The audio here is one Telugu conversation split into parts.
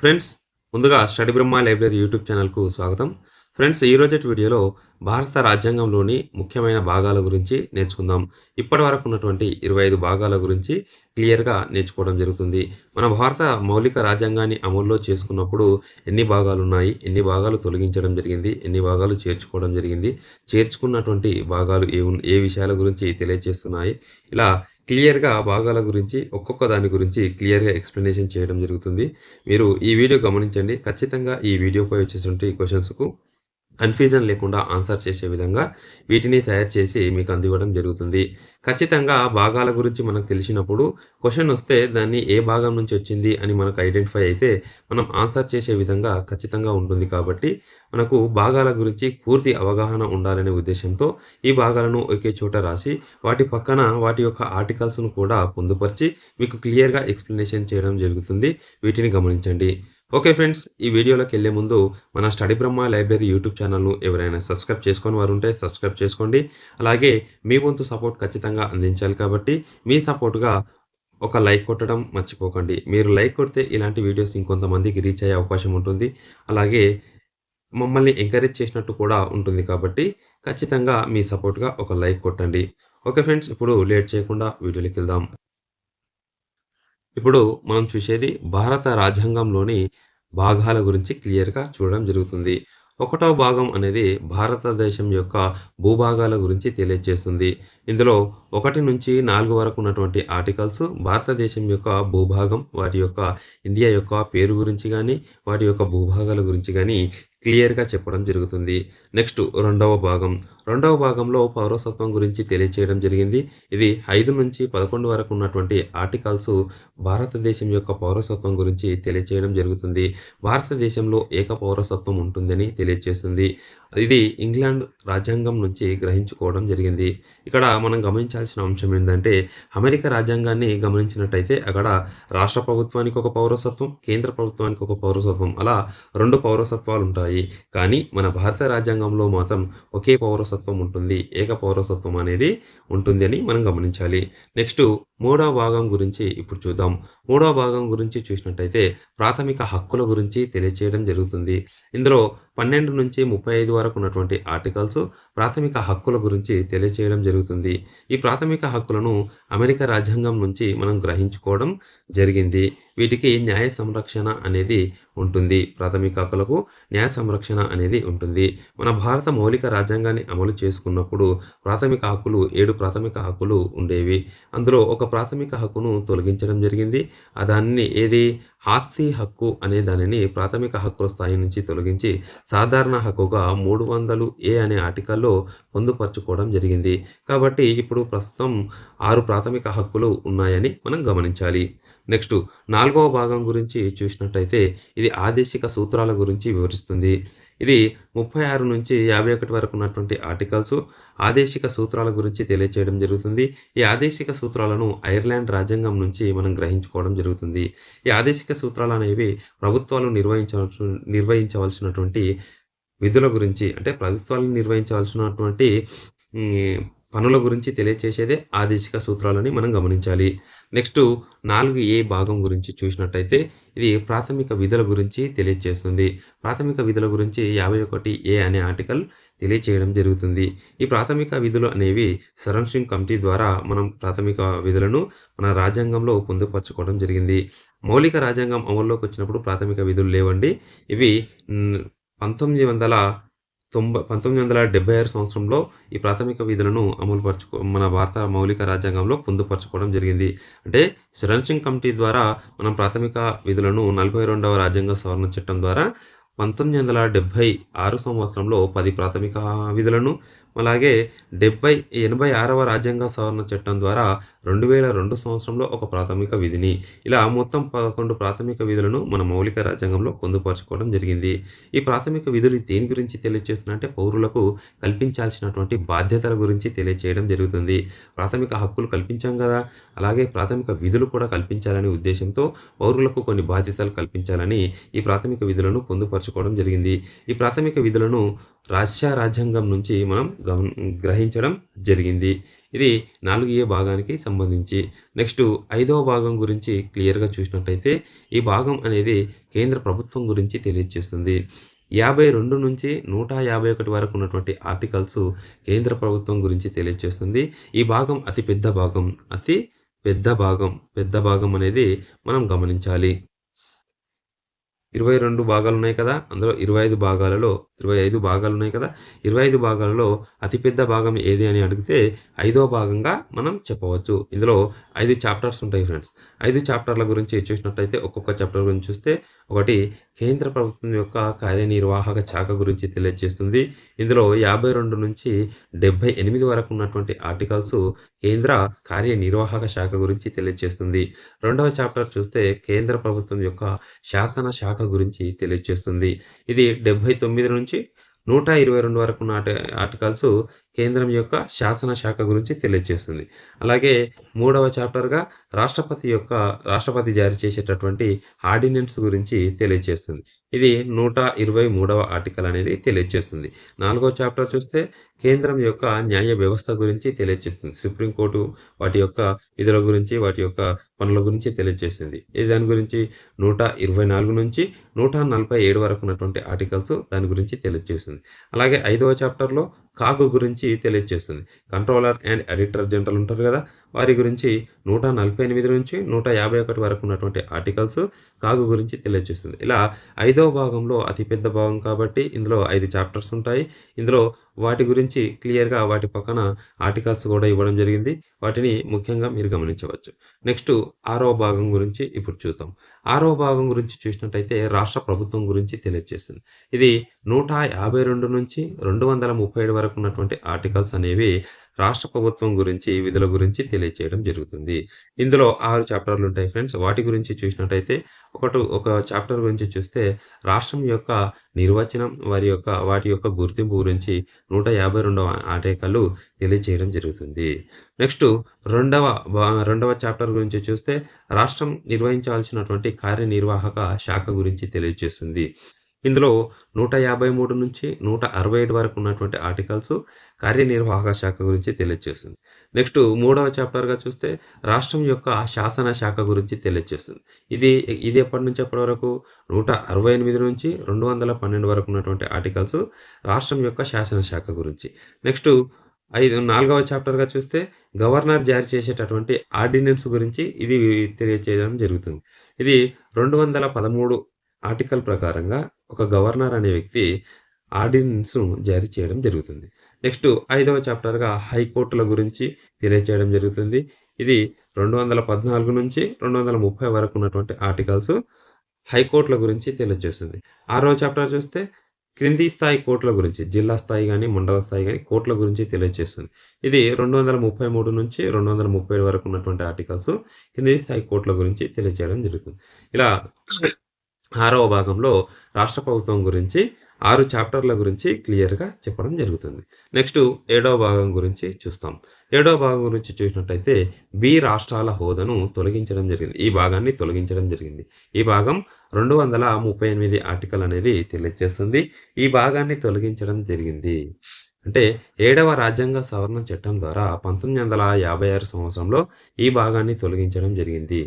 ఫ్రెండ్స్ ముందుగా స్టడీ బ్రహ్మ లైబ్రరీ యూట్యూబ్ ఛానల్కు స్వాగతం. ఫ్రెండ్స్ ఈ రోజటి వీడియోలో భారత రాజ్యాంగంలోని ముఖ్యమైన భాగాల గురించి నేర్చుకుందాం. ఇప్పటి వరకు ఉన్నటువంటి ఇరవై ఐదు భాగాల గురించి క్లియర్గా నేర్చుకోవడం జరుగుతుంది. మన భారత మౌలిక రాజ్యాంగాన్ని అమల్లో చేసుకున్నప్పుడు ఎన్ని భాగాలు ఉన్నాయి ఎన్ని భాగాలు తొలగించడం జరిగింది ఎన్ని భాగాలు చేర్చుకోవడం జరిగింది చేర్చుకున్నటువంటి భాగాలు ఏ ఏ విషయాల గురించి తెలియజేస్తున్నాయి ఇలా క్లియర్గా భాగాల గురించి ఒక్కొక్క దాని గురించి క్లియర్గా ఎక్స్ప్లెనేషన్ చేయడం జరుగుతుంది. మీరు ఈ వీడియో గమనించండి. ఖచ్చితంగా ఈ వీడియోపై వచ్చేటువంటి క్వశ్చన్స్కు కన్ఫ్యూజన్ లేకుండా ఆన్సర్ చేసే విధంగా వీటిని తయారు చేసి మీకు అందివ్వడం జరుగుతుంది. ఖచ్చితంగా భాగాల గురించి మనకు తెలిసినప్పుడు క్వశ్చన్ వస్తే దాన్ని ఏ భాగం నుంచి వచ్చింది అని మనకు ఐడెంటిఫై అయితే మనం ఆన్సర్ చేసే విధంగా ఖచ్చితంగా ఉంటుంది కాబట్టి మనకు భాగాల గురించి పూర్తి అవగాహన ఉండాలనే ఉద్దేశంతో ఈ భాగాలను ఒకే చోట రాసి వాటి పక్కన వాటి యొక్క ఆర్టికల్స్ను కూడా పొందుపరిచి మీకు క్లియర్గా ఎక్స్ప్లెనేషన్ చేయడం జరుగుతుంది. వీటిని గమనించండి. ఓకే ఫ్రెండ్స్ ఈ వీడియోలోకి వెళ్ళే ముందు మన స్టడీ బ్రహ్మ లైబ్రరీ యూట్యూబ్ ఛానల్ను ఎవరైనా సబ్స్క్రైబ్ చేసుకొని వారు ఉంటే సబ్స్క్రైబ్ చేసుకోండి. అలాగే మీ వంతు సపోర్ట్ ఖచ్చితంగా అందించాలి కాబట్టి మీ సపోర్ట్గా ఒక లైక్ కొట్టడం మర్చిపోకండి. మీరు లైక్ కొడితే ఇలాంటి వీడియోస్ ఇంకొంతమందికి రీచ్ అయ్యే అవకాశం ఉంటుంది. అలాగే మమ్మల్ని ఎంకరేజ్ చేసినట్టు కూడా ఉంటుంది కాబట్టి ఖచ్చితంగా మీ సపోర్ట్గా ఒక లైక్ కొట్టండి. ఓకే ఫ్రెండ్స్ ఇప్పుడు లేట్ చేయకుండా వీడియోలోకి వెళ్దాం. ఇప్పుడు మనం చూసేది భారత రాజ్యాంగంలోని భాగాల గురించి క్లియర్గా చూడడం జరుగుతుంది. ఒకటవ భాగం అనేది భారతదేశం యొక్క భూభాగాల గురించి తెలియజేస్తుంది. ఇందులో ఒకటి నుంచి నాలుగు వరకు ఉన్నటువంటి ఆర్టికల్స్ భారతదేశం యొక్క భూభాగం వాటి యొక్క ఇండియా యొక్క పేరు గురించి కానీ వాటి యొక్క భూభాగాల గురించి కానీ క్లియర్గా చెప్పడం జరుగుతుంది. నెక్స్ట్ రెండవ భాగం. రెండవ భాగంలో పౌరసత్వం గురించి తెలియచేయడం జరిగింది. ఇది ఐదు నుంచి పదకొండు వరకు ఉన్నటువంటి ఆర్టికల్స్ భారతదేశం యొక్క పౌరసత్వం గురించి తెలియచేయడం జరుగుతుంది. భారతదేశంలో ఏక పౌరసత్వం ఉంటుందని తెలియజేస్తుంది ఇది ఇంగ్లాండ్ రాజ్యాంగం నుంచి గ్రహించుకోవడం జరిగింది. ఇక్కడ మనం గమనించాల్సిన అంశం ఏంటంటే అమెరికా రాజ్యాంగాన్ని గమనించినట్టయితే అక్కడ రాష్ట్ర ప్రభుత్వానికి ఒక పౌరసత్వం కేంద్ర ప్రభుత్వానికి ఒక పౌరసత్వం అలా రెండు పౌరసత్వాలు ఉంటాయి. కానీ మన భారత రాజ్యాంగంలో మాత్రం ఒకే పౌరసత్వం ఉంటుంది ఏక పౌరసత్వం అనేది ఉంటుంది అని మనం గమనించాలి. నెక్స్ట్ మూడవ భాగం గురించి ఇప్పుడు చూద్దాం. మూడవ భాగం గురించి చూసినట్టయితే ప్రాథమిక హక్కుల గురించి తెలియచేయడం జరుగుతుంది. ఇందులో పన్నెండు నుంచి ముప్పై ఐదు వరకు ఉన్నటువంటి ఆర్టికల్స్ ప్రాథమిక హక్కుల గురించి తెలియచేయడం జరుగుతుంది. ఈ ప్రాథమిక హక్కులను అమెరికా రాజ్యాంగం నుంచి మనం గ్రహించుకోవడం జరిగింది. వీటికి న్యాయ సంరక్షణ అనేది ఉంటుంది. ప్రాథమిక హక్కులకు న్యాయ సంరక్షణ అనేది ఉంటుంది. మన భారత మౌలిక రాజ్యాంగాన్ని అమలు చేసుకున్నప్పుడు ప్రాథమిక హక్కులు ఏడు ప్రాథమిక హక్కులు ఉండేవి. అందులో ఒక ప్రాథమిక హక్కును తొలగించడం జరిగింది. ఆ దాన్ని ఏది? ఆస్తి హక్కు అనే దానిని ప్రాథమిక హక్కుల స్థాయి నుంచి తొలగించి సాధారణ హక్కుగా మూడు వందలు ఏ అనే ఆర్టికల్లో పొందుపరచుకోవడం జరిగింది. కాబట్టి ఇప్పుడు ప్రస్తుతం ఆరు ప్రాథమిక హక్కులు ఉన్నాయని మనం గమనించాలి. నెక్స్ట్ నాలుగవ భాగం గురించి చూసినట్టయితే ఇది ఆదేశిక సూత్రాల గురించి వివరిస్తుంది. ఇది ముప్పై ఆరు నుంచి యాభై ఒకటి వరకు ఉన్నటువంటి ఆర్టికల్స్. ఆదేశిక సూత్రాల గురించి తెలియచేయడం జరుగుతుంది. ఈ ఆదేశిక సూత్రాలను ఐర్లాండ్ రాజ్యాంగం నుంచి మనం గ్రహించుకోవడం జరుగుతుంది. ఈ ఆదేశిక సూత్రాలు అనేవి ప్రభుత్వాలు నిర్వహించవలసి నిర్వహించవలసినటువంటి విధుల గురించి అంటే ప్రభుత్వాలు నిర్వహించవలసినటువంటి పనుల గురించి తెలియచేసేదే ఆదేశిక సూత్రాలని మనం గమనించాలి. నెక్స్ట్ నాలుగు ఏ భాగం గురించి చూసినట్టయితే ఇది ప్రాథమిక విధుల గురించి తెలియజేస్తుంది ప్రాథమిక విధుల గురించి యాభై ఒకటి ఏ అనే ఆర్టికల్ తెలియచేయడం జరుగుతుంది. ఈ ప్రాథమిక విధులు అనేవి సరంసింగ్ కమిటీ ద్వారా మనం ప్రాథమిక విధులను మన రాజ్యాంగంలో పొందుపరచుకోవడం జరిగింది. మౌలిక రాజ్యాంగం అమల్లోకి వచ్చినప్పుడు ప్రాథమిక విధులు లేవండి. ఇవి పంతొమ్మిది వందల తొంభై పంతొమ్మిది వందల డెబ్బై ఆరు సంవత్సరంలో ఈ ప్రాథమిక విధులను అమలు పరచుకో మన భారత మౌలిక రాజ్యాంగంలో పొందుపరచుకోవడం జరిగింది. అంటే సురన్సింగ్ కమిటీ ద్వారా మనం ప్రాథమిక విధులను నలభై రెండవ రాజ్యాంగ సవరణ చట్టం ద్వారా పంతొమ్మిది వందల డెబ్భై ఆరు సంవత్సరంలో పది ప్రాథమిక విధులను అలాగే డెబ్బై ఎనభై ఆరవ రాజ్యాంగ సవరణ చట్టం ద్వారా రెండు వేల రెండు సంవత్సరంలో ఒక ప్రాథమిక విధిని. ఇలా మొత్తం పదకొండు ప్రాథమిక విధులను మన మౌలిక రాజ్యాంగంలో పొందుపరచుకోవడం జరిగింది. ఈ ప్రాథమిక విధులు దేని గురించి తెలియజేస్తున్నాయంటే పౌరులకు కల్పించాల్సినటువంటి బాధ్యతల గురించి తెలియజేయడం జరుగుతుంది. ప్రాథమిక హక్కులు కల్పించాం కదా. అలాగే ప్రాథమిక విధులు కూడా కల్పించాలనే ఉద్దేశంతో పౌరులకు కొన్ని బాధ్యతలు కల్పించాలని ఈ ప్రాథమిక విధులను పొందుపరచుకోవడం జరిగింది. ఈ ప్రాథమిక విధులను రష్యా రాజ్యాంగం నుంచి మనం గమ గ్రహించడం జరిగింది. ఇది 4ఏ భాగానికి సంబంధించి. నెక్స్ట్ ఐదవ భాగం గురించి క్లియర్‌గా చూసినట్టయితే ఈ భాగం అనేది కేంద్ర ప్రభుత్వం గురించి తెలియజేస్తుంది. 52 నుంచి 151 వరకు ఉన్నటువంటి ఆర్టికల్స్ కేంద్ర ప్రభుత్వం గురించి తెలియజేస్తుంది. ఈ భాగం అతి పెద్ద భాగం. అతి పెద్ద భాగం. పెద్ద భాగం అనేది మనం గమనించాలి. ఇరవై రెండు భాగాలు ఉన్నాయి కదా! అందులో 25 భాగాలలో ఇరవై ఐదు భాగాలు ఉన్నాయి కదా! 25 భాగాలలో అతిపెద్ద భాగం ఏది అని అడిగితే ఐదో భాగంగా మనం చెప్పవచ్చు. ఇందులో ఐదు చాప్టర్స్ ఉంటాయి ఫ్రెండ్స్. ఐదు చాప్టర్ల గురించి చూసినట్టయితే ఒక్కొక్క చాప్టర్ గురించి చూస్తే ఒకటి కేంద్ర ప్రభుత్వం యొక్క కార్యనిర్వాహక శాఖ గురించి తెలియజేస్తుంది. ఇందులో 52 నుంచి 78 వరకు ఉన్నటువంటి ఆర్టికల్స్ కేంద్ర కార్యనిర్వాహక శాఖ గురించి తెలియజేస్తుంది. రెండవ చాప్టర్ చూస్తే కేంద్ర ప్రభుత్వం యొక్క శాసన శాఖ గురించి తెలియజేస్తుంది. ఇది 79 నుంచి 122 వరకు ఉన్న ఆర్టికల్స్ కేంద్రం యొక్క శాసన శాఖ గురించి తెలియజేస్తుంది. అలాగే మూడవ చాప్టర్‌గా రాష్ట్రపతి యొక్క రాష్ట్రపతి జారీ చేసేటటువంటి ఆర్డినెన్స్ గురించి తెలియజేస్తుంది. ఇది 123వ ఆర్టికల్ అనేది తెలియజేస్తుంది. నాలుగో చాప్టర్ చూస్తే కేంద్రం యొక్క న్యాయ వ్యవస్థ గురించి తెలియజేస్తుంది. సుప్రీం కోర్టు వాటి యొక్క విధుల గురించి, వాటి యొక్క పనుల గురించి తెలియజేస్తుంది. ఇది దాని గురించి 124 నుంచి 147 వరకు ఉన్నటువంటి ఆర్టికల్స్ దాని గురించి తెలియజేస్తుంది. అలాగే ఐదవ చాప్టర్‌లో కాకు గురించి తెలియజేస్తుంది. కంట్రోలర్ అండ్ ఎడిటర్ జనరల్ ఉంటారు కదా! వారి గురించి 148 నుంచి 151 వరకు ఉన్నటువంటి ఆర్టికల్స్ కాగు గురించి తెలియజేస్తుంది. ఇలా ఐదవ భాగంలో అతిపెద్ద భాగం కాబట్టి ఇందులో ఐదు చాప్టర్స్ ఉంటాయి. ఇందులో వాటి గురించి క్లియర్‌గా వాటి పక్కన ఆర్టికల్స్ కూడా ఇవ్వడం జరిగింది. వాటిని ముఖ్యంగా మీరు గమనించవచ్చు. నెక్స్ట్ ఆరో భాగం గురించి ఇప్పుడు చూద్దాం. ఆరో భాగం గురించి చూసినట్టయితే రాష్ట్ర ప్రభుత్వం గురించి తెలియజేస్తుంది. ఇది 152 నుంచి 237 వరకు ఉన్నటువంటి ఆర్టికల్స్ అనేవి రాష్ట్ర ప్రభుత్వం గురించి, విధుల గురించి తెలియజేయడం జరుగుతుంది. ఇందులో ఆరు చాప్టర్‌లు ఉంటాయి ఫ్రెండ్స్. వాటి గురించి చూసినట్టయితే ఒకటు ఒక చాప్టర్ గురించి చూస్తే రాష్ట్రం యొక్క నిర్వచనం, వారి యొక్క వాటి యొక్క గుర్తింపు గురించి 152వ ఆర్టికల్ తెలియజేయడం జరుగుతుంది. నెక్స్ట్ రెండవ రెండవ చాప్టర్ గురించి చూస్తే రాష్ట్రం నిర్వహించాల్సినటువంటి కార్యనిర్వాహక శాఖ గురించి తెలియజేస్తుంది. ఇందులో 153 నుంచి 167 వరకు ఉన్నటువంటి ఆర్టికల్స్ కార్యనిర్వాహక శాఖ గురించి తెలియజేస్తుంది. నెక్స్ట్ మూడవ చాప్టర్‌గా చూస్తే రాష్ట్రం యొక్క శాసన శాఖ గురించి తెలియజేస్తుంది. ఇది ఇది ఎప్పటి నుంచి ఎప్పటి వరకు 168 నుంచి 212 వరకు ఉన్నటువంటి ఆర్టికల్స్ రాష్ట్రం యొక్క శాసన శాఖ గురించి. నెక్స్ట్ ఐదు నాలుగవ చాప్టర్‌గా చూస్తే గవర్నర్ జారీ చేసేటటువంటి ఆర్డినెన్స్ గురించి ఇది తెలియజేయడం జరుగుతుంది. ఇది 213 ఆర్టికల్ ప్రకారంగా ఒక గవర్నర్ అనే వ్యక్తి ఆర్డినెన్స్‌ను జారీ చేయడం జరుగుతుంది. నెక్స్ట్ ఐదవ చాప్టర్‌గా హైకోర్టుల గురించి తెలియజేయడం జరుగుతుంది. ఇది 214 నుంచి 230 వరకు ఉన్నటువంటి ఆర్టికల్స్ హైకోర్టుల గురించి తెలియజేస్తుంది. ఆరవ చాప్టర్ చూస్తే క్రింది స్థాయి కోర్టుల గురించి జిల్లా స్థాయి కానీ మండల స్థాయి కానీ కోర్టుల గురించి తెలియజేస్తుంది. ఇది 233 నుంచి 237 వరకు ఉన్నటువంటి ఆర్టికల్స్ క్రింది స్థాయి కోర్టుల గురించి తెలియజేయడం జరుగుతుంది. ఇలా ఆరవ భాగంలో రాష్ట్ర ప్రభుత్వం గురించి ఆరు చాప్టర్‌ల గురించి క్లియర్‌గా చెప్పడం జరుగుతుంది. నెక్స్ట్ ఏడవ భాగం గురించి చూస్తాం. ఏడవ భాగం గురించి చూసినట్టయితే బి రాష్ట్రాల హోదాను తొలగించడం జరిగింది. ఈ భాగాన్ని తొలగించడం జరిగింది. ఈ భాగం 238 ఆర్టికల్ అనేది తెలియజేస్తుంది. ఈ భాగాన్ని తొలగించడం జరిగింది. అంటే ఏడవ రాజ్యాంగ సవరణ చట్టం ద్వారా 1956 సంవత్సరంలో ఈ భాగాన్ని తొలగించడం జరిగింది.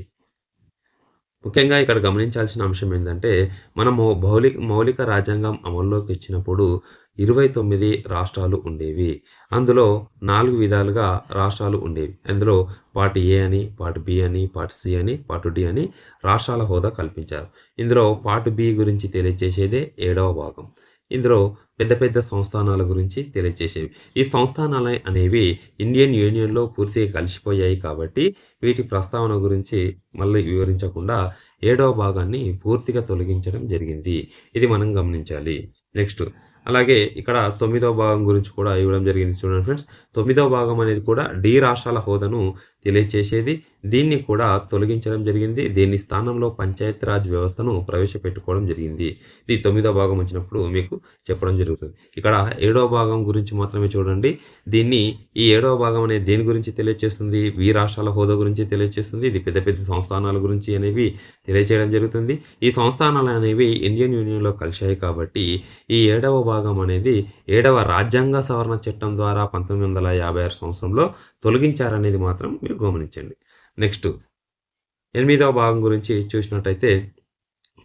ముఖ్యంగా ఇక్కడ గమనించాల్సిన అంశం ఏంటంటే మనము మౌలిక మౌలిక రాజ్యాంగం అమల్లోకి వచ్చినప్పుడు 29 రాష్ట్రాలు ఉండేవి. అందులో నాలుగు విధాలుగా రాష్ట్రాలు ఉండేవి. అందులో పార్ట్ ఏ అని, పార్ట్ బి అని, పార్ట్ సి అని, పార్ట్ డి అని రాష్ట్రాల హోదా కల్పించారు. ఇందులో పార్ట్ బి గురించి తెలియజేసేదే ఏడవ భాగం. ఇందులో పెద్ద పెద్ద సంస్థానాల గురించి తెలియజేసేవి. ఈ సంస్థానాలు అనేవి ఇండియన్ యూనియన్‌లో పూర్తిగా కలిసిపోయాయి కాబట్టి వీటి ప్రస్తావన గురించి మళ్ళీ వివరించకుండా ఏడవ భాగాన్ని పూర్తిగా తొలగించడం జరిగింది. ఇది మనం గమనించాలి. నెక్స్ట్ అలాగే ఇక్కడ తొమ్మిదవ భాగం గురించి కూడా ఇవ్వడం జరిగింది చూడండి ఫ్రెండ్స్. తొమ్మిదవ భాగం అనేది కూడా డి రాష్ట్రాల హోదాను తెలియచేసేది. దీన్ని కూడా తొలగించడం జరిగింది. దీని స్థానంలో పంచాయత్ రాజ్ వ్యవస్థను ప్రవేశపెట్టుకోవడం జరిగింది. ఇది తొమ్మిదవ భాగం వచ్చినప్పుడు మీకు చెప్పడం జరుగుతుంది. ఇక్కడ ఏడవ భాగం గురించి మాత్రమే చూడండి. దీన్ని ఈ ఏడవ భాగం అనేది దేని గురించి తెలియచేస్తుంది? వి రాష్ట్రాల హోదా గురించి తెలియచేస్తుంది. ఇది పెద్ద పెద్ద సంస్థానాల గురించి అనేవి తెలియచేయడం జరుగుతుంది. ఈ సంస్థానాలు అనేవి ఇండియన్ యూనియన్‌లో కలిశాయి కాబట్టి ఈ ఏడవ భాగం అనేది ఏడవ రాజ్యాంగ సవరణ చట్టం ద్వారా పంతొమ్మిది వందల 1956 సంవత్సరంలో తొలగించారనేది మాత్రం మీరు గమనించండి. నెక్స్ట్ ఎనిమిదవ భాగం గురించి చూసినట్టయితే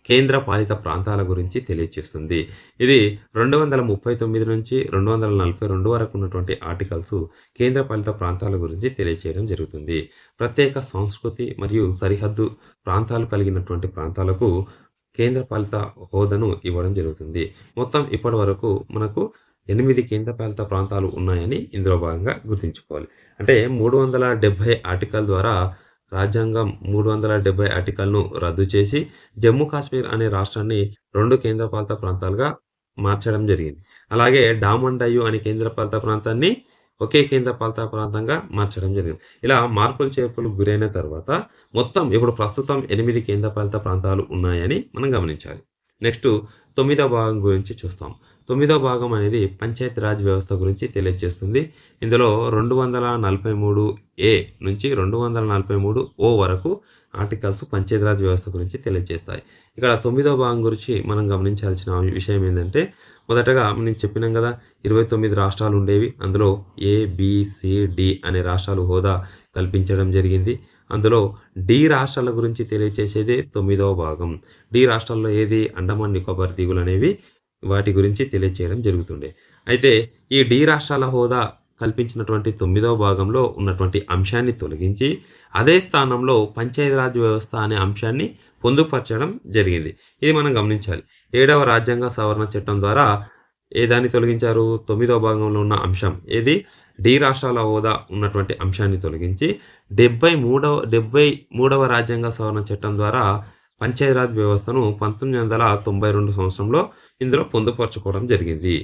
కేంద్ర పాలిత ప్రాంతాల గురించి తెలియచేస్తుంది. ఇది 239 నుంచి 242 వరకు ఉన్నటువంటి ఆర్టికల్స్ కేంద్ర పాలిత ప్రాంతాల గురించి తెలియచేయడం జరుగుతుంది. ప్రత్యేక సంస్కృతి మరియు సరిహద్దు ప్రాంతాలు కలిగినటువంటి ప్రాంతాలకు కేంద్ర పాలిత హోదాను ఇవ్వడం జరుగుతుంది. మొత్తం ఇప్పటి వరకు మనకు ఎనిమిది కేంద్రపాలిత ప్రాంతాలు ఉన్నాయని ఇందులో భాగంగా గుర్తుంచుకోవాలి. అంటే 370 ఆర్టికల్ ద్వారా రాజ్యాంగం 370 ఆర్టికల్‌ను రద్దు చేసి జమ్మూ కాశ్మీర్ అనే రాష్ట్రాన్ని రెండు కేంద్రపాలిత ప్రాంతాలుగా మార్చడం జరిగింది. అలాగే డామన్ డయ్యు అనే కేంద్రపాలిత ప్రాంతాన్ని ఒకే కేంద్రపాలిత ప్రాంతంగా మార్చడం జరిగింది. ఇలా మార్పులు చేర్పులు గురైన తర్వాత మొత్తం ఇప్పుడు ప్రస్తుతం ఎనిమిది కేంద్రపాలిత ప్రాంతాలు ఉన్నాయని మనం గమనించాలి. నెక్స్ట్ తొమ్మిదో భాగం గురించి చూస్తాం. తొమ్మిదో భాగం అనేది పంచాయత్ రాజ్ వ్యవస్థ గురించి తెలియజేస్తుంది. ఇందులో 243 ఏ నుంచి 243 ఓ వరకు ఆర్టికల్స్ పంచాయత్ రాజ్ వ్యవస్థ గురించి తెలియజేస్తాయి. ఇక్కడ తొమ్మిదో భాగం గురించి మనం గమనించాల్సిన విషయం ఏంటంటే మొదటగా నేను చెప్పినాం గదా! 29 రాష్ట్రాలు ఉండేవి. అందులో ఏబిసిడి అనే రాష్ట్రాలు హోదా కల్పించడం జరిగింది. అందులో డి రాష్ట్రాల గురించి తెలియచేసేదే తొమ్మిదవ భాగం. డి రాష్ట్రాల్లో ఏది అండమాన్ నికోబార్ దీవులు అనేవి వాటి గురించి తెలియచేయడం జరుగుతుండే. అయితే ఈ డి రాష్ట్రాల హోదా కల్పించినటువంటి తొమ్మిదవ భాగంలో ఉన్నటువంటి అంశాన్ని తొలగించి అదే స్థానంలో పంచాయతీరాజ్ వ్యవస్థ అనే అంశాన్ని పొందుపరచడం జరిగింది. ఇది మనం గమనించాలి. ఏడవ రాజ్యాంగ సవరణ చట్టం ద్వారా ఏ దాన్ని తొలగించారు? తొమ్మిదవ భాగంలో ఉన్న అంశం ఏది? డి రాష్ట్రాల హోదా ఉన్నటువంటి అంశాన్ని తొలగించి 73వ 73వ రాజ్యాంగ సవరణ చట్టం ద్వారా పంచాయత్ రాజ్ వ్యవస్థను 1992 సంవత్సరంలో ఇందులో పొందుపరచుకోవడం జరిగింది.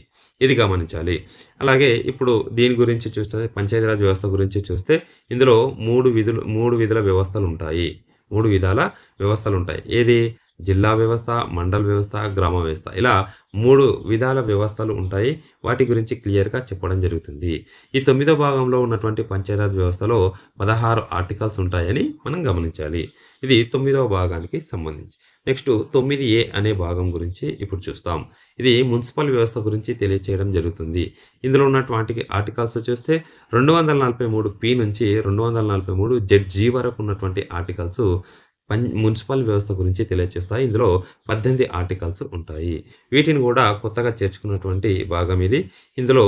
ఇది గమనించాలి. అలాగే ఇప్పుడు దీని గురించి చూస్తే పంచాయతీరాజ్ వ్యవస్థ గురించి చూస్తే ఇందులో మూడు విధులు మూడు విధుల వ్యవస్థలు ఉంటాయి మూడు విధాల వ్యవస్థలు ఉంటాయి ఏది? జిల్లా వ్యవస్థ, మండల వ్యవస్థ, గ్రామ వ్యవస్థ. ఇలా మూడు విధాల వ్యవస్థలు ఉంటాయి. వాటి గురించి క్లియర్‌గా చెప్పడం జరుగుతుంది. ఈ తొమ్మిదో భాగంలో ఉన్నటువంటి పంచాయతీరాజ్ వ్యవస్థలో 16 ఆర్టికల్స్ ఉంటాయని మనం గమనించాలి. ఇది తొమ్మిదవ భాగానికి సంబంధించి. నెక్స్ట్ తొమ్మిది ఏ అనే భాగం గురించి ఇప్పుడు చూస్తాం. ఇది మున్సిపల్ వ్యవస్థ గురించి తెలియచేయడం జరుగుతుంది. ఇందులో ఉన్నటువంటి ఆర్టికల్స్ చూస్తే 243 పి నుంచి 243 జెడ్ జీ వరకు ఉన్నటువంటి ఆర్టికల్స్ పం మున్సిపల్ వ్యవస్థ గురించి తెలియచేస్తాయి. ఇందులో 18 ఆర్టికల్స్ ఉంటాయి. వీటిని కూడా కొత్తగా చేర్చుకున్నటువంటి భాగం ఇది. ఇందులో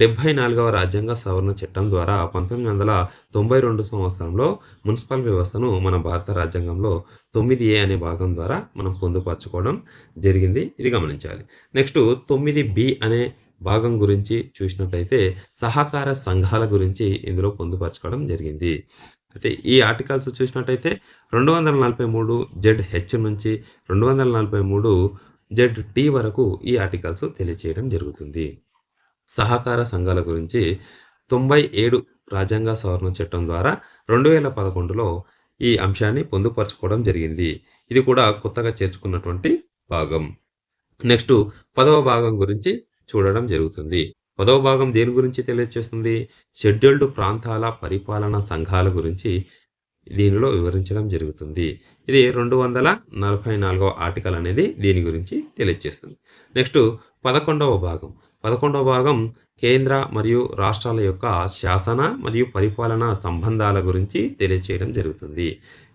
74వ రాజ్యాంగ సవరణ చట్టం ద్వారా 1992 సంవత్సరంలో మున్సిపల్ వ్యవస్థను మన భారత రాజ్యాంగంలో తొమ్మిది ఏ అనే భాగం ద్వారా మనం పొందుపరచుకోవడం జరిగింది. ఇది గమనించాలి. నెక్స్ట్ తొమ్మిది బి అనే భాగం గురించి చూసినట్లయితే సహకార సంఘాల గురించి ఇందులో పొందుపరచుకోవడం జరిగింది. అయితే ఈ ఆర్టికల్స్ చూసినట్టయితే 243 జెడ్ హెచ్ నుంచి 243 జెడ్ టీ వరకు ఈ ఆర్టికల్స్ తెలియచేయడం జరుగుతుంది. సహకార సంఘాల గురించి 97 రాజ్యాంగ సవరణ చట్టం ద్వారా 2011లో ఈ అంశాన్ని పొందుపరచుకోవడం జరిగింది. ఇది కూడా కొత్తగా చేర్చుకున్నటువంటి భాగం. నెక్స్ట్ పదవ భాగం గురించి చూడడం జరుగుతుంది. పదవ భాగం దేని గురించి తెలియజేస్తుంది షెడ్యూల్డ్ ప్రాంతాల పరిపాలనా సంఘాల గురించి దీనిలో వివరించడం జరుగుతుంది. ఇది 244వ ఆర్టికల్ అనేది దీని గురించి తెలియజేస్తుంది నెక్స్ట్ 11వ భాగం. 11వ భాగం కేంద్ర మరియు రాష్ట్రాల యొక్క శాసన మరియు పరిపాలన సంబంధాల గురించి తెలియచేయడం జరుగుతుంది.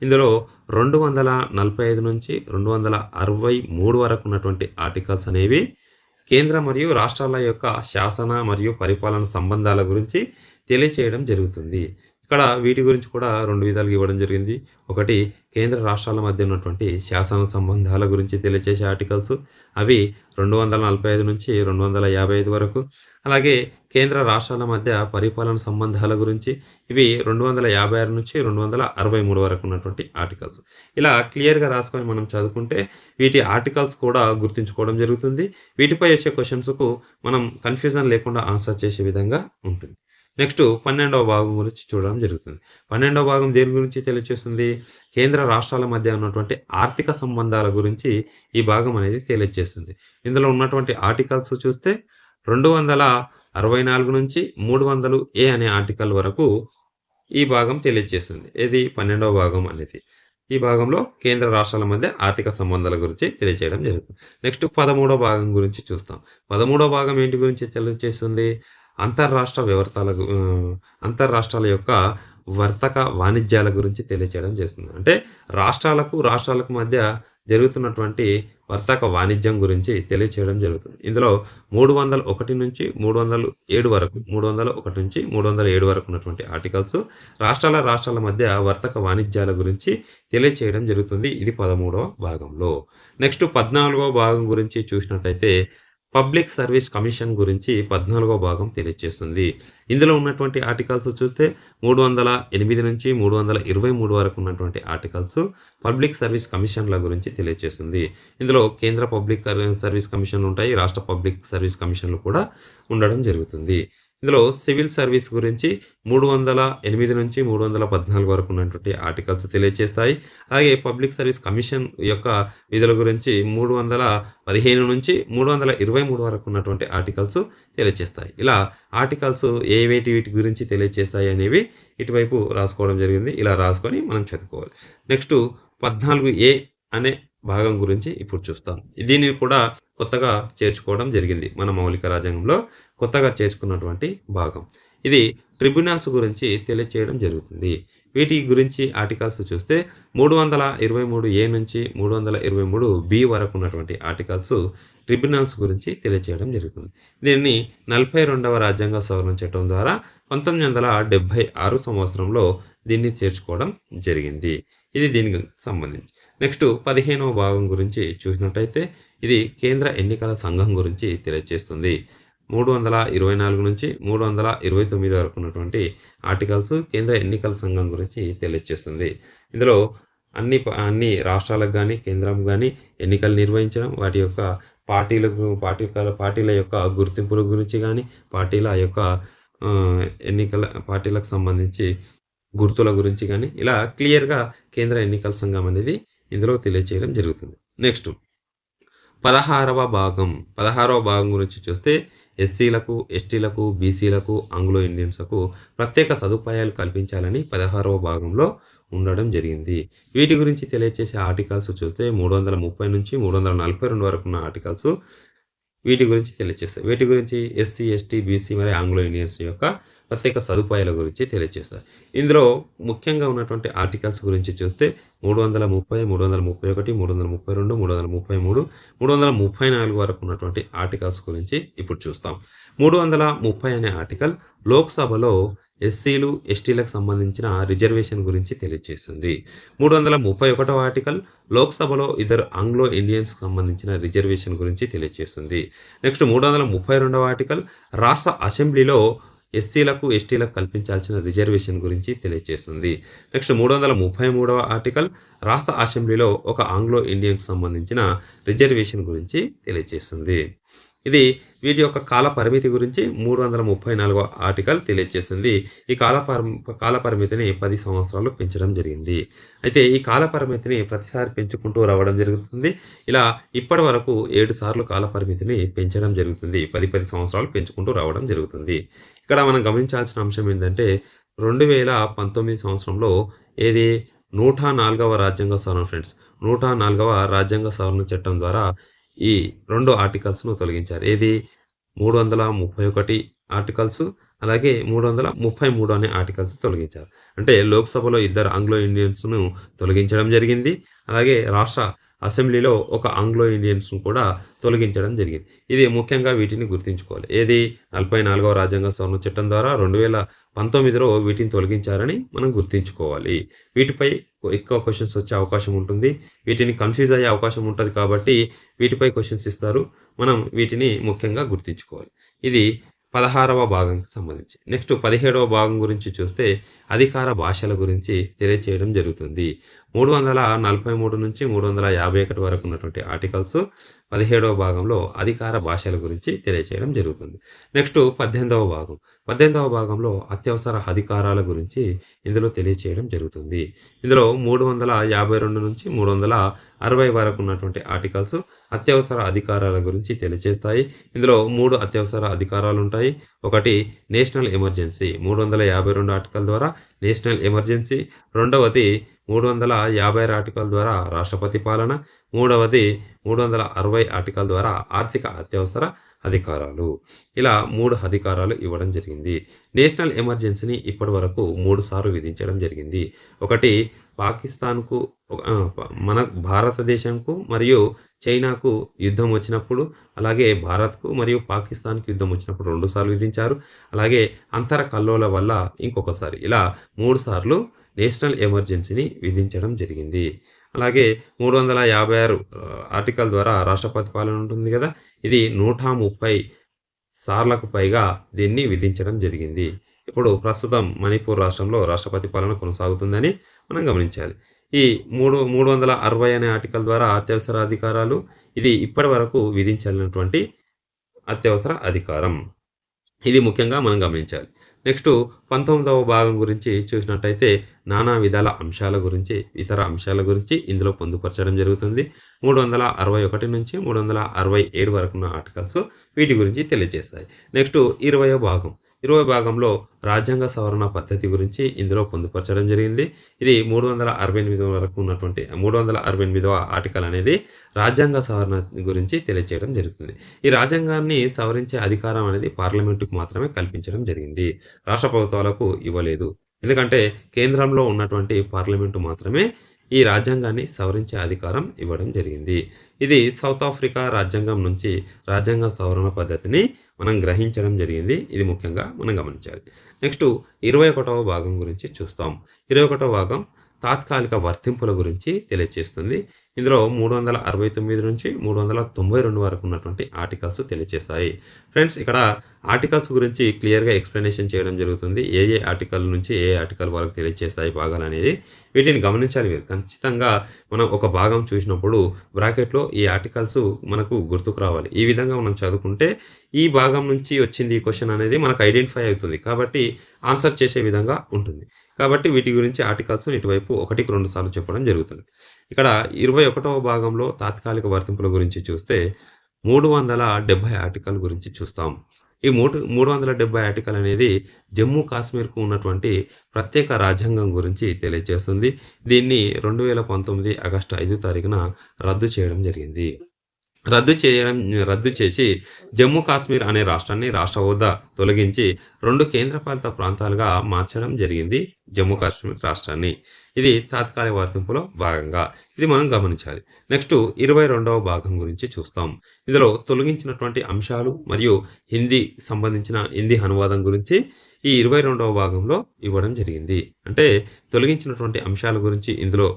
ఇందులో 245 నుంచి 263 వరకు ఉన్నటువంటి ఆర్టికల్స్ అనేవి కేంద్ర మరియు రాష్ట్రాల యొక్క శాసన మరియు పరిపాలన సంబంధాల గురించి తెలియచేయడం జరుగుతుంది. ఇక్కడ వీటి గురించి కూడా రెండు విధాలుగా ఇవ్వడం జరిగింది. ఒకటి కేంద్ర రాష్ట్రాల మధ్య ఉన్నటువంటి శాసన సంబంధాల గురించి తెలియచేసే ఆర్టికల్స్. అవి 245 నుంచి 255 వరకు. అలాగే కేంద్ర రాష్ట్రాల మధ్య పరిపాలన సంబంధాల గురించి ఇవి 256 నుంచి 263 వరకు ఉన్నటువంటి ఆర్టికల్స్. ఇలా క్లియర్‌గా రాసుకొని మనం చదువుకుంటే వీటి ఆర్టికల్స్ కూడా గుర్తుంచుకోవడం జరుగుతుంది. వీటిపై వచ్చే క్వశ్చన్స్కు మనం కన్‌ఫ్యూజన్ లేకుండా ఆన్సర్ చేసే విధంగా ఉంటుంది. నెక్స్ట్ పన్నెండవ భాగం గురించి చూడడం జరుగుతుంది. పన్నెండవ భాగం దేని గురించి తెలియజేస్తుంది? కేంద్ర రాష్ట్రాల మధ్య ఉన్నటువంటి ఆర్థిక సంబంధాల గురించి ఈ భాగం అనేది తెలియజేస్తుంది. ఇందులో ఉన్నటువంటి ఆర్టికల్స్ చూస్తే రెండు వందల అరవై నాలుగు నుంచి మూడు వందలు ఏ అనే ఆర్టికల్ వరకు ఈ భాగం తెలియజేస్తుంది. ఇది పన్నెండవ భాగం అనేది. ఈ భాగంలో కేంద్ర రాష్ట్రాల మధ్య ఆర్థిక సంబంధాల గురించి తెలియజేయడం జరుగుతుంది. నెక్స్ట్ పదమూడవ భాగం గురించి చూస్తాం. పదమూడవ భాగం ఏంటి గురించి తెలియజేస్తుంది? అంతర్రాష్ట్ర వివర్తాల అంతర్రాష్ట్రాల యొక్క వర్తక వాణిజ్యాల గురించి తెలియజేయడం చేస్తుంది. అంటే రాష్ట్రాలకు రాష్ట్రాలకు మధ్య జరుగుతున్నటువంటి వర్తక వాణిజ్యం గురించి తెలియచేయడం జరుగుతుంది. ఇందులో మూడు వందల ఒకటి నుంచి మూడు వందల ఏడు వరకు మూడు వందల ఒకటి నుంచి మూడు వందల ఏడు వరకు ఉన్నటువంటి ఆర్టికల్స్ రాష్ట్రాల రాష్ట్రాల మధ్య వర్తక వాణిజ్యాల గురించి తెలియచేయడం జరుగుతుంది. ఇది పదమూడవ భాగంలో. నెక్స్ట్ పద్నాలుగవ భాగం గురించి చూసినట్టయితే పబ్లిక్ సర్వీస్ కమిషన్ గురించి పద్నాలుగో భాగం తెలియజేస్తుంది ఇందులో ఉన్నటువంటి ఆర్టికల్స్ చూస్తే మూడు వందల ఎనిమిది నుంచి మూడు వందల ఇరవై మూడు వరకు ఉన్నటువంటి ఆర్టికల్స్ పబ్లిక్ సర్వీస్ కమిషన్ల గురించి తెలియజేస్తుంది ఇందులో కేంద్ర పబ్లిక్ సర్వీస్ కమిషన్లు ఉంటాయి రాష్ట్ర పబ్లిక్ సర్వీస్ కమిషన్లు కూడా ఉండడం జరుగుతుంది. ఇందులో సివిల్ సర్వీస్ గురించి మూడు వందల ఎనిమిది నుంచి మూడు వందల పద్నాలుగు వరకు ఉన్నటువంటి ఆర్టికల్స్ తెలియజేస్తాయి అలాగే పబ్లిక్ సర్వీస్ కమిషన్ యొక్క విధుల గురించి మూడు వందల పదిహేను నుంచి మూడు వందల ఇరవై మూడు వరకు ఉన్నటువంటి ఆర్టికల్స్ తెలియజేస్తాయి ఇలా ఆర్టికల్స్ ఏవేటి వీటి గురించి తెలియజేస్తాయి అనేవి ఇటువైపు రాసుకోవడం జరిగింది. ఇలా రాసుకొని మనం చదువుకోవాలి. నెక్స్ట్ పద్నాలుగు ఏ అనే భాగం గురించి ఇప్పుడు చూస్తాం. దీన్ని కూడా కొత్తగా చేర్చుకోవడం జరిగింది మన మౌలిక రాజ్యాంగంలో కొత్తగా చేర్చుకున్నటువంటి భాగం. ఇది ట్రిబ్యునల్స్ గురించి తెలియచేయడం జరుగుతుంది. వీటి గురించి ఆర్టికల్స్ చూస్తే మూడు వందల ఇరవై మూడు ఏ నుంచి మూడు వందల ఇరవై మూడు బి వరకు ఉన్నటువంటి ఆర్టికల్స్ ట్రిబ్యునల్స్ గురించి తెలియచేయడం జరుగుతుంది. దీన్ని నలభై రెండవ రాజ్యాంగ సవరణ చట్టం ద్వారా పంతొమ్మిది వందల డెబ్భై ఆరు సంవత్సరంలో దీన్ని చేర్చుకోవడం జరిగింది. ఇది దీనికి సంబంధించి. నెక్స్ట్ పదిహేనవ భాగం గురించి చూసినట్టయితే ఇది కేంద్ర ఎన్నికల సంఘం గురించి తెలియజేస్తుంది మూడు వందల ఇరవై నాలుగు నుంచి మూడు వందల ఇరవై తొమ్మిది వరకు ఉన్నటువంటి ఆర్టికల్స్ కేంద్ర ఎన్నికల సంఘం గురించి తెలియజేస్తుంది ఇందులో అన్ని అన్ని రాష్ట్రాలకు కానీ కేంద్రం కానీ ఎన్నికలు నిర్వహించడం వాటి యొక్క పార్టీలకు పార్టీ పార్టీల యొక్క గుర్తింపుల గురించి కానీ పార్టీల యొక్క ఎన్నికల పార్టీలకు సంబంధించి గుర్తుల గురించి కానీ ఇలా క్లియర్గా కేంద్ర ఎన్నికల సంఘం అనేది ఇందులో తెలియచేయడం జరుగుతుంది. నెక్స్ట్ పదహారవ భాగం. పదహారవ భాగం గురించి చూస్తే ఎస్సీలకు ఎస్టీలకు బీసీలకు ఆంగ్లో ఇండియన్స్కు ప్రత్యేక సదుపాయాలు కల్పించాలని పదహారవ భాగంలో ఉండడం జరిగింది. వీటి గురించి తెలియచేసే ఆర్టికల్స్ చూస్తే మూడు వందల ముప్పై నుంచి మూడు వందల నలభై రెండు వరకు ఉన్న ఆర్టికల్స్ వీటి గురించి తెలియచేస్తాయి. వీటి గురించి ఎస్సీ ఎస్టీ బీసీ మరియు ఆంగ్లో ఇండియన్స్ యొక్క ప్రత్యేక సదుపాయాల గురించి తెలియజేస్తారు ఇందులో ముఖ్యంగా ఉన్నటువంటి ఆర్టికల్స్ గురించి చూస్తే మూడు వందల ముప్పై మూడు వందల ముప్పై ఒకటి మూడు వందల ముప్పై రెండు మూడు వందల ముప్పై మూడు మూడు వందల ముప్పై నాలుగు వరకు ఉన్నటువంటి ఆర్టికల్స్ గురించి ఇప్పుడు చూస్తాం. మూడు వందల ముప్పై అనే ఆర్టికల్ లోక్సభలో ఎస్సీలు ఎస్టీలకు సంబంధించిన రిజర్వేషన్ గురించి తెలియజేస్తుంది మూడు వందల ముప్పై ఒకటో ఆర్టికల్ లోక్సభలో ఇద్దరు ఆంగ్లో ఇండియన్స్ సంబంధించిన రిజర్వేషన్ గురించి తెలియజేస్తుంది నెక్స్ట్ మూడు వందల ముప్పై రెండవ ఆర్టికల్ రాష్ట్ర అసెంబ్లీలో ఎస్సీలకు ఎస్టీలకు కల్పించాల్సిన రిజర్వేషన్ గురించి తెలియజేస్తుంది. నెక్స్ట్ మూడు వందల ముప్పై మూడవ ఆర్టికల్ రాష్ట్ర అసెంబ్లీలో ఒక ఆంగ్లో ఇండియన్కి సంబంధించిన రిజర్వేషన్ గురించి తెలియజేస్తుంది. ఇది వీటి యొక్క కాల పరిమితి గురించి మూడు వందల ముప్పై నాలుగో ఆర్టికల్ తెలియజేస్తుంది ఈ కాల కాల పరిమితిని పది సంవత్సరాలు పెంచడం జరిగింది. అయితే ఈ కాల పరిమితిని ప్రతిసారి పెంచుకుంటూ రావడం జరుగుతుంది. ఇలా ఇప్పటి వరకు ఏడు సార్లు కాల పరిమితిని పెంచడం జరుగుతుంది. పది పది సంవత్సరాలు పెంచుకుంటూ రావడం జరుగుతుంది. ఇక్కడ మనం గమనించాల్సిన అంశం ఏంటంటే రెండు వేల పంతొమ్మిది సంవత్సరంలో ఏది? నూట నాలుగవ రాజ్యాంగ సవరణ ఫ్రెండ్స్. నూట నాలుగవ రాజ్యాంగ సవరణ చట్టం ద్వారా ఈ రెండు ఆర్టికల్స్ను తొలగించారు. ఏది? మూడు వందల ముప్పై ఒకటి ఆర్టికల్స్ అలాగే మూడు వందల ముప్పై మూడు అనే ఆర్టికల్స్ తొలగించారు. అంటే లోక్సభలో ఇద్దరు ఆంగ్లో ఇండియన్స్ను తొలగించడం జరిగింది. అలాగే రాష్ట్ర అసెంబ్లీలో ఒక ఆంగ్లో ఇండియన్స్ను కూడా తొలగించడం జరిగింది. ఇది ముఖ్యంగా వీటిని గుర్తుంచుకోవాలి. ఏది? నలభై నాలుగవ రాజ్యాంగ సవరణ చట్టం ద్వారా రెండు వేల పంతొమ్మిదిలో వీటిని తొలగించారని మనం గుర్తుంచుకోవాలి. వీటిపై ఎక్కువ క్వశ్చన్స్ వచ్చే అవకాశం ఉంటుంది. వీటిని కన్ఫ్యూజ్ అయ్యే అవకాశం ఉంటుంది కాబట్టి వీటిపై క్వశ్చన్స్ ఇస్తారు. మనం వీటిని ముఖ్యంగా గుర్తుంచుకోవాలి. ఇది పదహారవ భాగంకి సంబంధించి. నెక్స్ట్ పదిహేడవ భాగం గురించి చూస్తే అధికార భాషల గురించి తెలియచేయడం జరుగుతుంది. 343 నుంచి 351 వరకు ఉన్నటువంటి ఆర్టికల్స్ 17వ భాగంలో అధికార భాషల గురించి తెలియచేయడం జరుగుతుంది. నెక్స్ట్ 18వ భాగం. 18వ భాగంలో అత్యవసర అధికారాల గురించి ఇందులో తెలియచేయడం జరుగుతుంది. ఇందులో 352 నుంచి 360 వరకు ఉన్నటువంటి ఆర్టికల్స్ అత్యవసర అధికారాల గురించి తెలియచేస్తాయి. ఇందులో మూడు అత్యవసర అధికారాలు ఉంటాయి ఒకటి నేషనల్ ఎమర్జెన్సీ 352 ఆర్టికల్ ద్వారా నేషనల్ ఎమర్జెన్సీ. రెండవది 350 ఆర్టికల్ ద్వారా రాష్ట్రపతి పాలన. మూడవది 360 ఆర్టికల్ ద్వారా ఆర్థిక అత్యవసర అధికారాలు. ఇలా మూడు అధికారాలు ఇవ్వడం జరిగింది. నేషనల్ ఎమర్జెన్సీని ఇప్పటివరకు 3 సార్లు విధించడం జరిగింది. ఒకటి పాకిస్తాన్‌కు మన భారతదేశంకు మరియు చైనాకు యుద్ధం వచ్చినప్పుడు, అలాగే భారత్‌కు మరియు పాకిస్తాన్కు యుద్ధం వచ్చినప్పుడు 2 సార్లు విధించారు. అలాగే అంతర కల్లోల వల్ల ఇంకొకసారి. ఇలా మూడు సార్లు నేషనల్ ఎమర్జెన్సీని విధించడం జరిగింది. అలాగే మూడు వందల యాభై ఆరు ఆర్టికల్ ద్వారా రాష్ట్రపతి పాలన ఉంటుంది కదా ఇది 130 సార్లకు పైగా దీన్ని విధించడం జరిగింది. ఇప్పుడు ప్రస్తుతం మణిపూర్ రాష్ట్రంలో రాష్ట్రపతి పాలన కొనసాగుతుందని మనం గమనించాలి. ఈ మూడు 360 అనే ఆర్టికల్ ద్వారా అత్యవసర అధికారాలు. ఇది ఇప్పటివరకు విధించాలన్నటువంటి అత్యవసర అధికారం. ఇది ముఖ్యంగా మనం గమనించాలి. నెక్స్ట్ 19వ భాగం గురించి చూసినట్టయితే నానా విధాల అంశాల గురించి, ఇతర అంశాల గురించి ఇందులో పొందుపరచడం జరుగుతుంది. 361 నుంచి 367 వరకు ఉన్న ఆర్టికల్స్ వీటి గురించి తెలియజేస్తాయి. నెక్స్ట్ 20వ భాగం. 20వ భాగంలో రాజ్యాంగ సవరణ పద్ధతి గురించి ఇందులో పొందుపరచడం జరిగింది. ఇది 368 వరకు ఉన్నటువంటి 368వ ఆర్టికల్ అనేది రాజ్యాంగ సవరణ గురించి తెలియచేయడం జరుగుతుంది. ఈ రాజ్యాంగాన్ని సవరించే అధికారం అనేది పార్లమెంటుకు మాత్రమే కల్పించడం జరిగింది. రాష్ట్ర ప్రభుత్వాలకు ఇవ్వలేదు. ఎందుకంటే కేంద్రంలో ఉన్నటువంటి పార్లమెంటు మాత్రమే ఈ రాజ్యాంగాన్ని సవరించే అధికారం ఇవ్వడం జరిగింది. ఇది సౌత్ ఆఫ్రికా రాజ్యాంగం నుంచి రాజ్యాంగ సవరణ పద్ధతిని మనం గ్రహించడం జరిగింది. ఇది ముఖ్యంగా మనం గమనించాలి. నెక్స్ట్ 21వ భాగం గురించి చూస్తాం. 21వ భాగం తాత్కాలిక వర్తింపుల గురించి తెలియజేస్తుంది ఇందులో 369 నుంచి 392 వరకు ఉన్నటువంటి ఆర్టికల్స్ తెలియచేస్తాయి. ఫ్రెండ్స్ ఇక్కడ ఆర్టికల్స్ గురించి క్లియర్‌గా ఎక్స్ప్లెనేషన్ చేయడం జరుగుతుంది. ఏ ఏ ఆర్టికల్ నుంచి ఏ ఆర్టికల్ వరకు తెలియచేస్తాయి భాగాలనేది. వీటిని గమనించాలి మీరు. ఖచ్చితంగా మనం ఒక భాగం చూసినప్పుడు బ్రాకెట్‌లో ఈ ఆర్టికల్స్ మనకు గుర్తుకు రావాలి. ఈ విధంగా మనం చదువుకుంటే ఈ భాగం నుంచి వచ్చింది ఈ క్వశ్చన్ అనేది మనకు ఐడెంటిఫై అవుతుంది. కాబట్టి ఆన్సర్ చేసే విధంగా ఉంటుంది. కాబట్టి వీటి గురించి ఆర్టికల్స్ ఇటువైపు ఒకటికి రెండు సార్లు చెప్పడం జరుగుతుంది. ఇక్కడ ఇరవై 21వ భాగంలో తాత్కాలిక వర్తింపుల గురించి చూస్తే 370 ఆర్టికల్ గురించి చూస్తాం. ఈ మూడు 370 ఆర్టికల్ అనేది జమ్మూ కాశ్మీర్‌కు ఉన్నటువంటి ప్రత్యేక రాజ్యాంగం గురించి తెలియజేస్తుంది దీన్ని 2019 ఆగస్టు ఐదు తారీఖున రద్దు చేయడం జరిగింది. రద్దు చేయడం రద్దు చేసి జమ్మూ కాశ్మీర్ అనే రాష్ట్రాన్ని రాష్ట్ర హోదా తొలగించి రెండు కేంద్రపాలిత ప్రాంతాలుగా మార్చడం జరిగింది జమ్మూ కాశ్మీర్ రాష్ట్రాన్ని. ఇది తాత్కాలిక వర్తింపులో భాగంగా. ఇది మనం గమనించాలి. నెక్స్ట్ 22వ భాగం గురించి చూస్తాం. ఇందులో తొలగించినటువంటి అంశాలు మరియు హిందీ సంబంధించిన హిందీ అనువాదం గురించి ఈ 22వ భాగంలో ఇవ్వడం జరిగింది. అంటే తొలగించినటువంటి అంశాల గురించి ఇందులో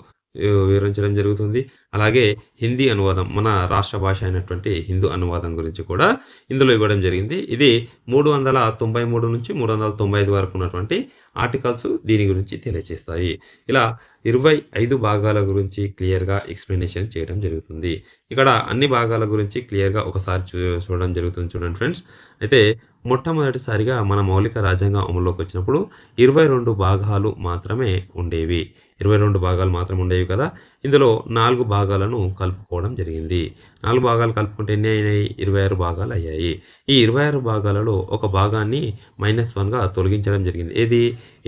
వివరించడం జరుగుతుంది. అలాగే హిందీ అనువాదం మన రాష్ట్ర భాష అయినటువంటి హిందూ అనువాదం గురించి కూడా ఇందులో ఇవ్వడం జరిగింది. ఇది 393 నుంచి 395 వరకు ఉన్నటువంటి ఆర్టికల్స్ దీని గురించి తెలియజేస్తాయి ఇలా 25 భాగాల గురించి క్లియర్‌గా ఎక్స్ప్లెనేషన్ చేయడం జరుగుతుంది. ఇక్కడ అన్ని భాగాల గురించి క్లియర్‌గా ఒకసారి చూ చూడడం జరుగుతుంది చూడండి ఫ్రెండ్స్. అయితే మొట్టమొదటిసారిగా మన మౌలిక రాజ్యాంగం అమల్లోకి వచ్చినప్పుడు 22 భాగాలు మాత్రమే ఉండేవి. 22 భాగాలు మాత్రం ఉండేవి కదా! ఇందులో నాలుగు భాగాలను కలుపుకోవడం జరిగింది. నాలుగు భాగాలు కలుపుకుంటే ఎన్ని అయినాయి? 26 భాగాలు అయ్యాయి. ఈ 26 భాగాలలో ఒక భాగాన్ని మైనస్ వన్గా తొలగించడం జరిగింది. ఇది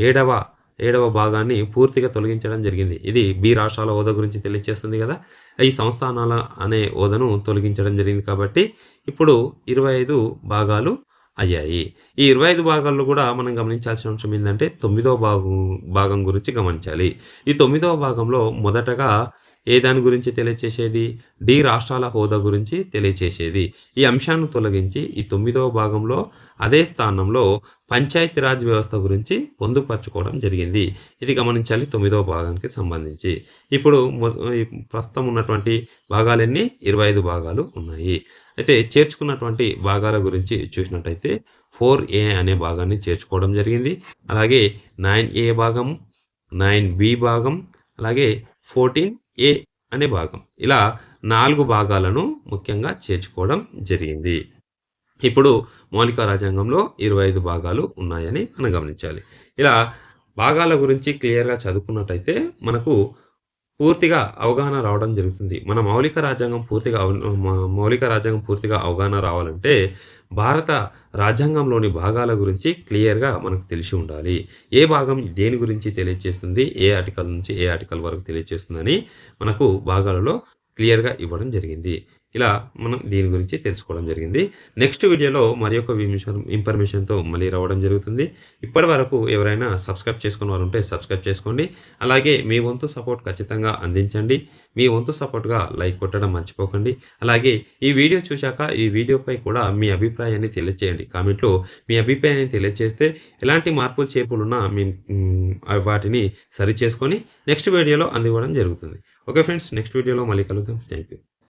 ఏడవ ఏడవ భాగాన్ని పూర్తిగా తొలగించడం జరిగింది. ఇది బి రాష్ట్రాల హోదా గురించి తెలియచేస్తుంది కదా! ఈ సంస్థానాల అనే హోదాను తొలగించడం జరిగింది కాబట్టి ఇప్పుడు 25 భాగాలు అయ్యాయి. ఈ 25 భాగాల్లో కూడా మనం గమనించాల్సిన అంశం ఏంటంటే తొమ్మిదవ భాగం భాగం గురించి గమనించాలి. ఈ తొమ్మిదవ భాగంలో మొదటగా ఏ దాని గురించి తెలియచేసేది? డి రాష్ట్రాల హోదా గురించి తెలియచేసేది. ఈ అంశాన్ని తొలగించి ఈ తొమ్మిదవ భాగంలో అదే స్థానంలో పంచాయతీరాజ్ వ్యవస్థ గురించి పొందుపరచుకోవడం జరిగింది. ఇది గమనించాలి తొమ్మిదవ భాగానికి సంబంధించి. ఇప్పుడు ప్రస్తుతం ఉన్నటువంటి భాగాలన్నీ ఇరవై ఐదు భాగాలు ఉన్నాయి. అయితే చేర్చుకున్నటువంటి భాగాల గురించి చూసినట్టయితే ఫోర్ ఏ అనే భాగాన్ని చేర్చుకోవడం జరిగింది. అలాగే నైన్ ఏ భాగం, నైన్ బి భాగం, అలాగే ఫోర్టీన్ ఏ అనే భాగం. ఇలా నాలుగు భాగాలను ముఖ్యంగా చేర్చుకోవడం జరిగింది. ఇప్పుడు మౌలిక రాజ్యాంగంలో ఇరవై ఐదు భాగాలు ఉన్నాయని మనం గమనించాలి. ఇలా భాగాల గురించి క్లియర్గా చదువుకున్నట్టయితే మనకు పూర్తిగా అవగాహన రావడం జరుగుతుంది. మన మౌలిక రాజ్యాంగం పూర్తిగా మౌలిక రాజ్యాంగం పూర్తిగా అవగాహన రావాలంటే భారత రాజ్యాంగంలోని భాగాల గురించి క్లియర్గా మనకు తెలిసి ఉండాలి. ఏ భాగం దేని గురించి తెలియజేస్తుంది ఏ ఆర్టికల్ నుంచి ఏ ఆర్టికల్ వరకు తెలియజేస్తుందని మనకు భాగాలలో క్లియర్గా ఇవ్వడం జరిగింది. ఇలా మనం దీని గురించి తెలుసుకోవడం జరిగింది. నెక్స్ట్ వీడియోలో మరి యొక్క ఇన్ఫర్మేషన్తో మళ్ళీ రావడం జరుగుతుంది. ఇప్పటి వరకు ఎవరైనా సబ్స్క్రైబ్ చేసుకున్న వారు ఉంటే సబ్స్క్రైబ్ చేసుకోండి. అలాగే మీ వంతు సపోర్ట్ ఖచ్చితంగా అందించండి. మీ వంతు సపోర్ట్గా లైక్ కొట్టడం మర్చిపోకండి. అలాగే ఈ వీడియో చూశాక ఈ వీడియోపై కూడా మీ అభిప్రాయాన్ని తెలియజేయండి కామెంట్లో మీ అభిప్రాయాన్ని తెలియజేస్తే ఎలాంటి మార్పులు చేర్పులున్నా మీ వాటిని సరి చేసుకొని నెక్స్ట్ వీడియోలో అందివ్వడం జరుగుతుంది. ఓకే ఫ్రెండ్స్ నెక్స్ట్ వీడియోలో మళ్ళీ కలుద్దాం. Thank you